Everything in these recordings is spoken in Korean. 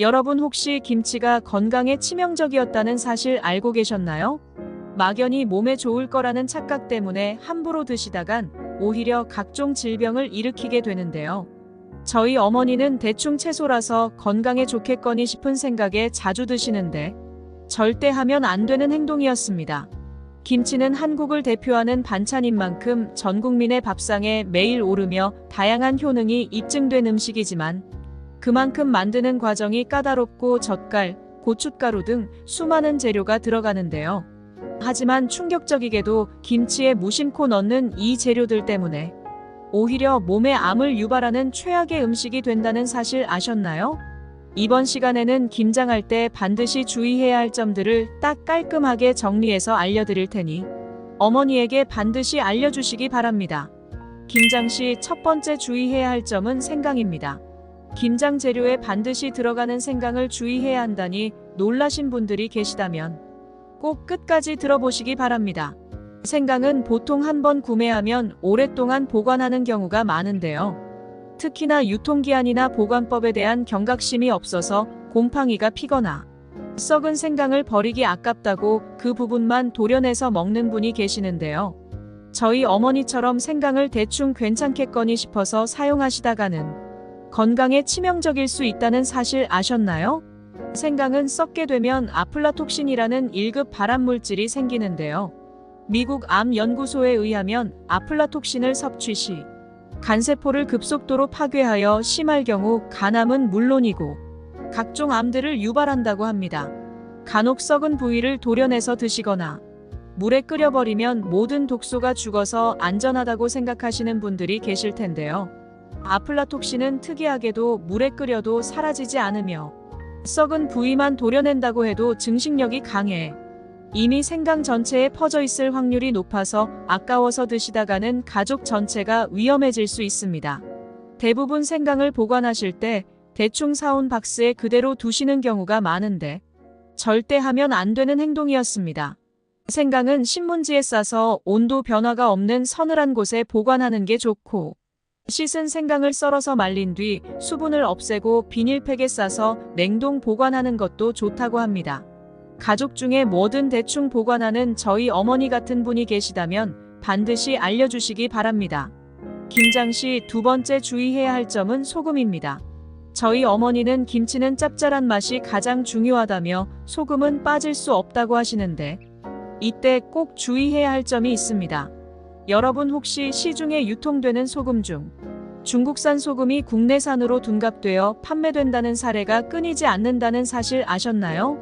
여러분 혹시 김치가 건강에 치명적이었다는 사실 알고 계셨나요? 막연히 몸에 좋을 거라는 착각 때문에 함부로 드시다간 오히려 각종 질병을 일으키게 되는데요. 저희 어머니는 대충 채소라서 건강에 좋겠거니 싶은 생각에 자주 드시는데 절대 하면 안 되는 행동이었습니다. 김치는 한국을 대표하는 반찬인 만큼 전 국민의 밥상에 매일 오르며 다양한 효능이 입증된 음식이지만 그만큼 만드는 과정이 까다롭고 젓갈, 고춧가루 등 수많은 재료가 들어가는데요. 하지만 충격적이게도 김치에 무심코 넣는 이 재료들 때문에 오히려 몸에 암을 유발하는 최악의 음식이 된다는 사실 아셨나요? 이번 시간에는 김장할 때 반드시 주의해야 할 점들을 딱 깔끔하게 정리해서 알려드릴 테니 어머니에게 반드시 알려주시기 바랍니다. 김장 시 첫 번째 주의해야 할 점은 생강입니다. 김장 재료에 반드시 들어가는 생강을 주의해야 한다니 놀라신 분들이 계시다면 꼭 끝까지 들어보시기 바랍니다. 생강은 보통 한 번 구매하면 오랫동안 보관하는 경우가 많은데요. 특히나 유통기한이나 보관법에 대한 경각심이 없어서 곰팡이가 피거나 썩은 생강을 버리기 아깝다고 그 부분만 도려내서 먹는 분이 계시는데요. 저희 어머니처럼 생강을 대충 괜찮겠거니 싶어서 사용하시다가는 건강에 치명적일 수 있다는 사실 아셨나요? 생강은 썩게 되면 아플라톡신이라는 1급 발암 물질이 생기는데요. 미국 암 연구소에 의하면 아플라톡신을 섭취 시 간세포를 급속도로 파괴하여 심할 경우 간암은 물론이고 각종 암들을 유발한다고 합니다. 간혹 썩은 부위를 도려내서 드시거나 물에 끓여버리면 모든 독소가 죽어서 안전하다고 생각하시는 분들이 계실 텐데요. 아플라톡신은 특이하게도 물에 끓여도 사라지지 않으며 썩은 부위만 도려낸다고 해도 증식력이 강해 이미 생강 전체에 퍼져 있을 확률이 높아서 아까워서 드시다가는 가족 전체가 위험해질 수 있습니다. 대부분 생강을 보관하실 때 대충 사온 박스에 그대로 두시는 경우가 많은데 절대 하면 안 되는 행동이었습니다. 생강은 신문지에 싸서 온도 변화가 없는 서늘한 곳에 보관하는 게 좋고 씻은 생강을 썰어서 말린 뒤 수분을 없애고 비닐팩에 싸서 냉동 보관하는 것도 좋다고 합니다. 가족 중에 뭐든 대충 보관하는 저희 어머니 같은 분이 계시다면 반드시 알려주시기 바랍니다. 김장 시 두 번째 주의해야 할 점은 소금입니다. 저희 어머니는 김치는 짭짤한 맛이 가장 중요하다며 소금은 빠질 수 없다고 하시는데 이때 꼭 주의해야 할 점이 있습니다. 여러분 혹시 시중에 유통되는 소금 중 중국산 소금이 국내산으로 둔갑되어 판매된다는 사례가 끊이지 않는다는 사실 아셨나요?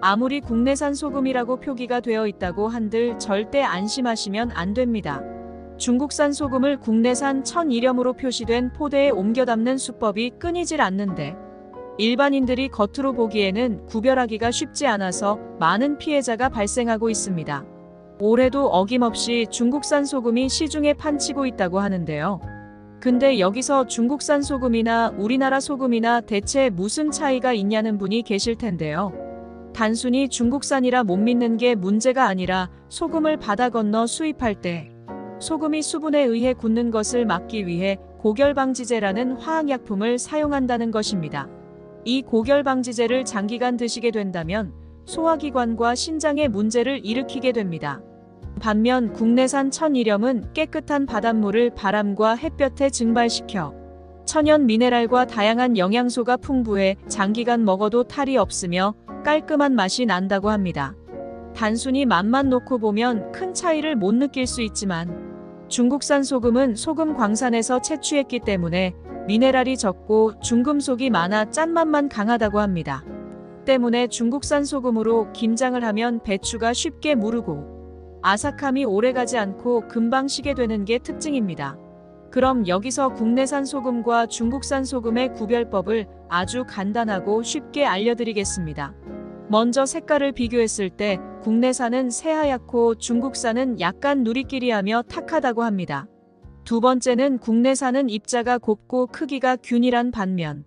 아무리 국내산 소금이라고 표기가 되어 있다고 한들 절대 안심하시면 안 됩니다. 중국산 소금을 국내산 천일염으로 표시된 포대에 옮겨 담는 수법이 끊이질 않는데 일반인들이 겉으로 보기에는 구별하기가 쉽지 않아서 많은 피해자가 발생하고 있습니다. 올해도 어김없이 중국산 소금이 시중에 판치고 있다고 하는데요. 근데 여기서 중국산 소금이나 우리나라 소금이나 대체 무슨 차이가 있냐는 분이 계실 텐데요. 단순히 중국산이라 못 믿는 게 문제가 아니라 소금을 바다 건너 수입할 때 소금이 수분에 의해 굳는 것을 막기 위해 고결방지제라는 화학약품을 사용한다는 것입니다. 이 고결방지제를 장기간 드시게 된다면 소화기관과 신장에 문제를 일으키게 됩니다. 반면 국내산 천일염은 깨끗한 바닷물을 바람과 햇볕에 증발시켜 천연 미네랄과 다양한 영양소가 풍부해 장기간 먹어도 탈이 없으며 깔끔한 맛이 난다고 합니다. 단순히 맛만 놓고 보면 큰 차이를 못 느낄 수 있지만 중국산 소금은 소금 광산에서 채취했기 때문에 미네랄이 적고 중금속이 많아 짠맛만 강하다고 합니다. 때문에 중국산 소금으로 김장을 하면 배추가 쉽게 무르고 아삭함이 오래가지 않고 금방 시게 되는 게 특징입니다. 그럼 여기서 국내산 소금과 중국산 소금의 구별법을 아주 간단하고 쉽게 알려드리겠습니다. 먼저 색깔을 비교했을 때 국내산은 새하얗고 중국산은 약간 누리끼리하며 탁하다고 합니다. 두 번째는 국내산은 입자가 곱고 크기가 균일한 반면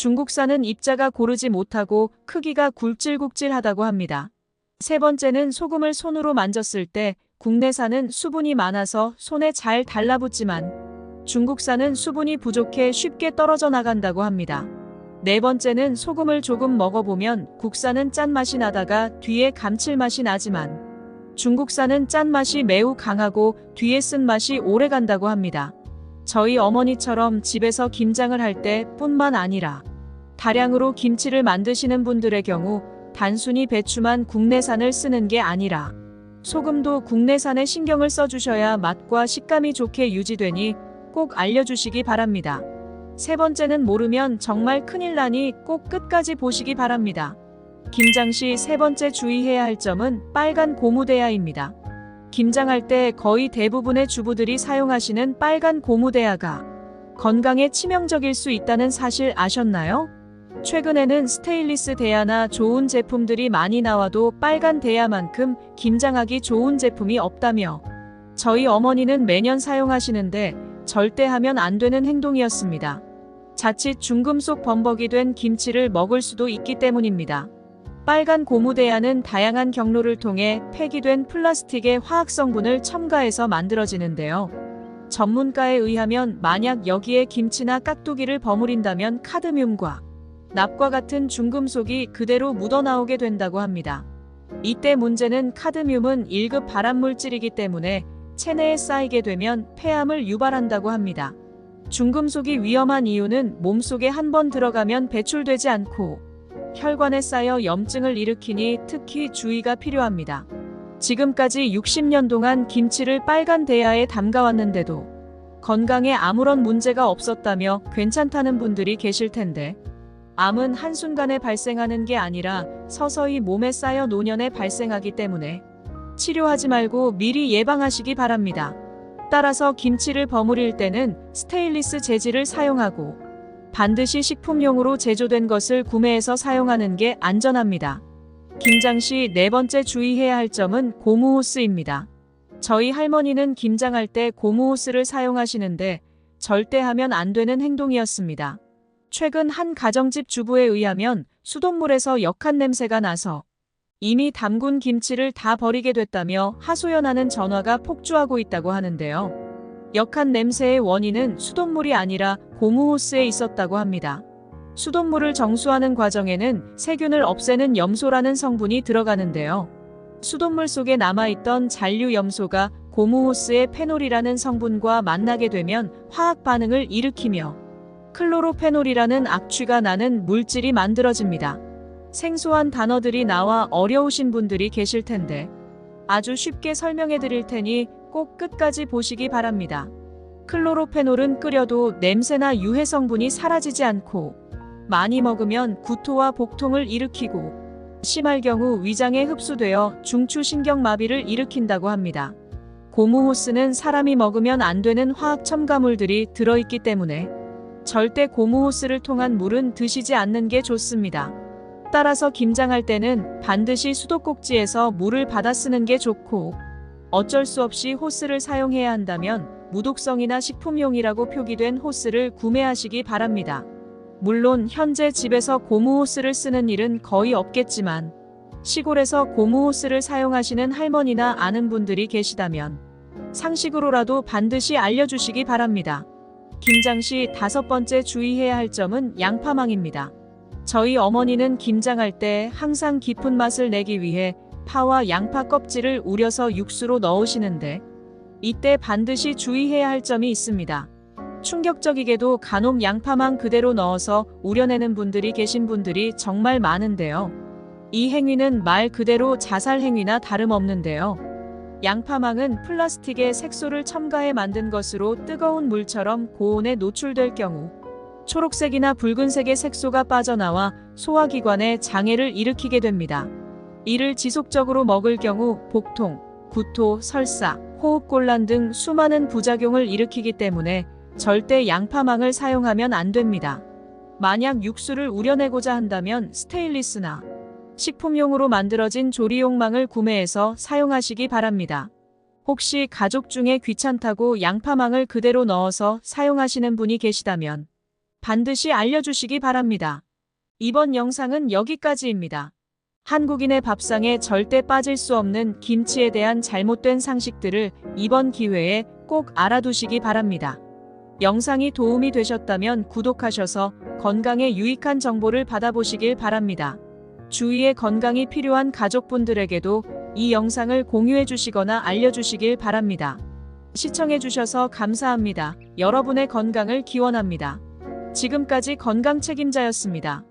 중국산은 입자가 고르지 못하고 크기가 굵질굵질하다고 합니다. 세 번째는 소금을 손으로 만졌을 때 국내산은 수분이 많아서 손에 잘 달라붙지만 중국산은 수분이 부족해 쉽게 떨어져 나간다고 합니다. 네 번째는 소금을 조금 먹어보면 국산은 짠맛이 나다가 뒤에 감칠맛이 나지만 중국산은 짠맛이 매우 강하고 뒤에 쓴맛이 오래 간다고 합니다. 저희 어머니처럼 집에서 김장을 할 때 뿐만 아니라 다량으로 김치를 만드시는 분들의 경우 단순히 배추만 국내산을 쓰는 게 아니라 소금도 국내산에 신경을 써주셔야 맛과 식감이 좋게 유지되니 꼭 알려주시기 바랍니다. 세 번째는 모르면 정말 큰일 나니 꼭 끝까지 보시기 바랍니다. 김장 시 세 번째 주의해야 할 점은 빨간 고무대야입니다. 김장할 때 거의 대부분의 주부들이 사용하시는 빨간 고무대야가 건강에 치명적일 수 있다는 사실 아셨나요? 최근에는 스테인리스 대야나 좋은 제품들이 많이 나와도 빨간 대야만큼 김장하기 좋은 제품이 없다며 저희 어머니는 매년 사용하시는데 절대 하면 안 되는 행동이었습니다. 자칫 중금속 범벅이 된 김치를 먹을 수도 있기 때문입니다. 빨간 고무대야는 다양한 경로를 통해 폐기된 플라스틱의 화학 성분을 첨가해서 만들어지는데요. 전문가에 의하면 만약 여기에 김치나 깍두기를 버무린다면 카드뮴과 납과 같은 중금속이 그대로 묻어나오게 된다고 합니다. 이때 문제는 카드뮴은 1급 발암물질이기 때문에 체내에 쌓이게 되면 폐암을 유발한다고 합니다. 중금속이 위험한 이유는 몸속에 한 번 들어가면 배출되지 않고 혈관에 쌓여 염증을 일으키니 특히 주의가 필요합니다. 지금까지 60년 동안 김치를 빨간 대야에 담가왔는데도 건강에 아무런 문제가 없었다며 괜찮다는 분들이 계실 텐데 암은 한순간에 발생하는 게 아니라 서서히 몸에 쌓여 노년에 발생하기 때문에 치료하지 말고 미리 예방하시기 바랍니다. 따라서 김치를 버무릴 때는 스테인리스 재질을 사용하고 반드시 식품용으로 제조된 것을 구매해서 사용하는 게 안전합니다. 김장 시 네 번째 주의해야 할 점은 고무호스입니다. 저희 할머니는 김장할 때 고무호스를 사용하시는데 절대 하면 안 되는 행동이었습니다. 최근 한 가정집 주부에 의하면 수돗물에서 역한 냄새가 나서 이미 담근 김치를 다 버리게 됐다며 하소연하는 전화가 폭주하고 있다고 하는데요. 역한 냄새의 원인은 수돗물이 아니라 고무호스에 있었다고 합니다. 수돗물을 정수하는 과정에는 세균을 없애는 염소라는 성분이 들어가는데요. 수돗물 속에 남아있던 잔류 염소가 고무호스의 페놀이라는 성분과 만나게 되면 화학 반응을 일으키며 클로로페놀이라는 악취가 나는 물질이 만들어집니다. 생소한 단어들이 나와 어려우신 분들이 계실 텐데 아주 쉽게 설명해 드릴 테니 꼭 끝까지 보시기 바랍니다. 클로로페놀은 끓여도 냄새나 유해 성분이 사라지지 않고 많이 먹으면 구토와 복통을 일으키고 심할 경우 위장에 흡수되어 중추신경마비를 일으킨다고 합니다. 고무호스는 사람이 먹으면 안 되는 화학 첨가물들이 들어있기 때문에 절대 고무 호스를 통한 물은 드시지 않는 게 좋습니다. 따라서 김장할 때는 반드시 수도꼭지에서 물을 받아 쓰는 게 좋고 어쩔 수 없이 호스를 사용해야 한다면 무독성이나 식품용이라고 표기된 호스를 구매하시기 바랍니다. 물론 현재 집에서 고무 호스를 쓰는 일은 거의 없겠지만 시골에서 고무 호스를 사용하시는 할머니나 아는 분들이 계시다면 상식으로라도 반드시 알려주시기 바랍니다. 김장 시 다섯 번째 주의해야 할 점은 양파망입니다. 저희 어머니는 김장할 때 항상 깊은 맛을 내기 위해 파와 양파 껍질을 우려서 육수로 넣으시는데 이때 반드시 주의해야 할 점이 있습니다. 충격적이게도 간혹 양파만 그대로 넣어서 우려내는 분들이 계신 분들이 정말 많은데요. 이 행위는 말 그대로 자살 행위나 다름없는데요. 양파망은 플라스틱에 색소를 첨가해 만든 것으로 뜨거운 물처럼 고온에 노출될 경우 초록색이나 붉은색의 색소가 빠져나와 소화기관에 장애를 일으키게 됩니다. 이를 지속적으로 먹을 경우 복통, 구토, 설사, 호흡곤란 등 수많은 부작용을 일으키기 때문에 절대 양파망을 사용하면 안 됩니다. 만약 육수를 우려내고자 한다면 스테인리스나 식품용으로 만들어진 조리용망을 구매해서 사용하시기 바랍니다. 혹시 가족 중에 귀찮다고 양파망을 그대로 넣어서 사용하시는 분이 계시다면 반드시 알려주시기 바랍니다. 이번 영상은 여기까지입니다. 한국인의 밥상에 절대 빠질 수 없는 김치에 대한 잘못된 상식들을 이번 기회에 꼭 알아두시기 바랍니다. 영상이 도움이 되셨다면 구독하셔서 건강에 유익한 정보를 받아보시길 바랍니다. 주위에 건강이 필요한 가족분들에게도 이 영상을 공유해 주시거나 알려주시길 바랍니다. 시청해 주셔서 감사합니다. 여러분의 건강을 기원합니다. 지금까지 건강 책임자였습니다.